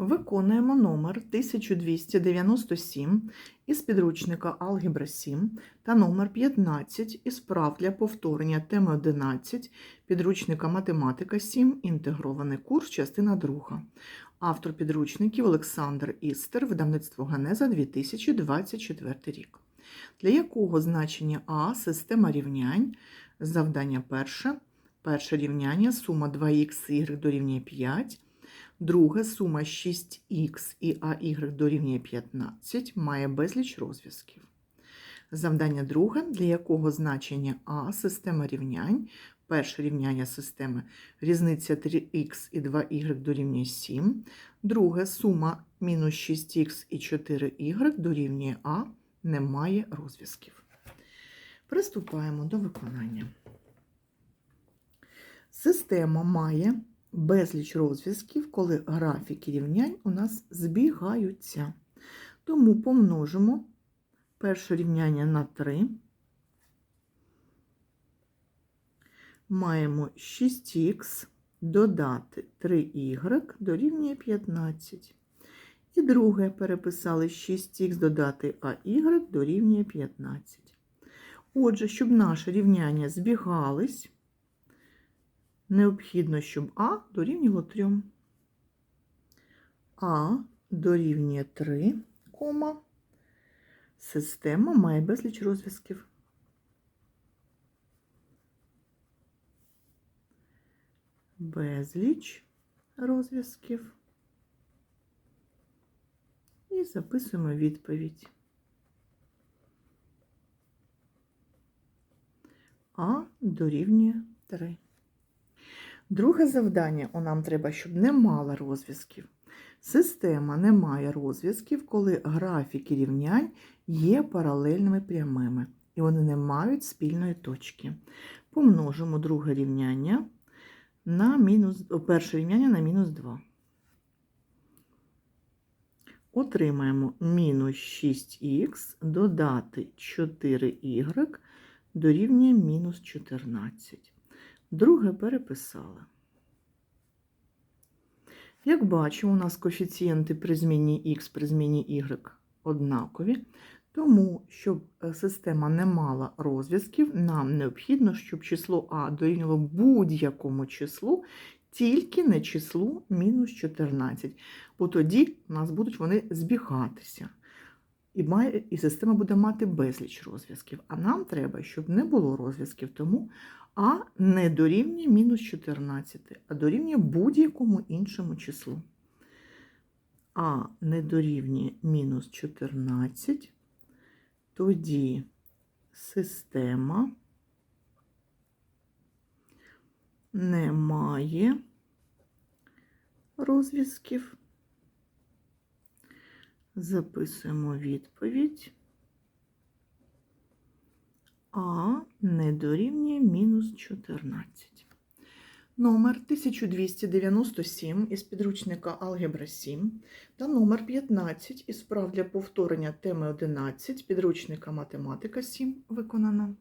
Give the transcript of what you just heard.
Виконуємо номер 1297 із підручника Алгебра 7 та номер 15 із прав для повторення теми 11 підручника Математика 7, інтегрований курс, частина 2. Автор підручників Олександр Істер, видавництво Ганеза 2024 рік. Для якого значення А система рівнянь? Завдання перше. Перше рівняння сума 2х дорівнює 5. Друге сума 6х і АY дорівнює 15 має безліч розв'язків. Завдання друге, для якого значення А система рівнянь. Перше рівняння системи різниця 3х і 2y дорівнює 7. Друге сума мінус 6х і 4y дорівнює А немає розв'язків. Приступаємо до виконання. Система має безліч розв'язків, коли графіки рівнянь у нас збігаються. Тому помножимо перше рівняння на 3. Маємо 6х додати 3y дорівнює 15. І друге переписали 6х додати АY дорівнює 15. Отже, щоб наше рівняння збігались, необхідно, щоб А дорівнювало 3. А дорівнює 3, кома. Система має безліч розв'язків. Безліч розв'язків. І записуємо відповідь. А дорівнює 3. Друге завдання у нам треба, щоб не мала розв'язків. Система не має розв'язків, коли графіки рівнянь є паралельними прямими, і вони не мають спільної точки. Помножимо друге рівняння на мінус, перше рівняння на мінус 2. Отримаємо мінус 6х додати 4y дорівнює мінус 14. Друге переписали. Як бачимо, у нас коефіцієнти при зміні х при зміні y однакові, тому, щоб система не мала розв'язків, нам необхідно, щоб число а дорівнювало будь-якому числу, тільки не числу мінус 14. Бо тоді у нас будуть вони збігатися. І має, і система буде мати безліч розв'язків. А нам треба, щоб не було розв'язків, тому А не дорівнює мінус 14, а дорівнює будь-якому іншому числу. А не дорівнює мінус 14, тоді система не має розв'язків. Записуємо відповідь. А не дорівнює мінус 14. Номер 1297 із підручника Алгебра 7 та номер 15 із прав для повторення теми 11 підручника Математика 7 виконано.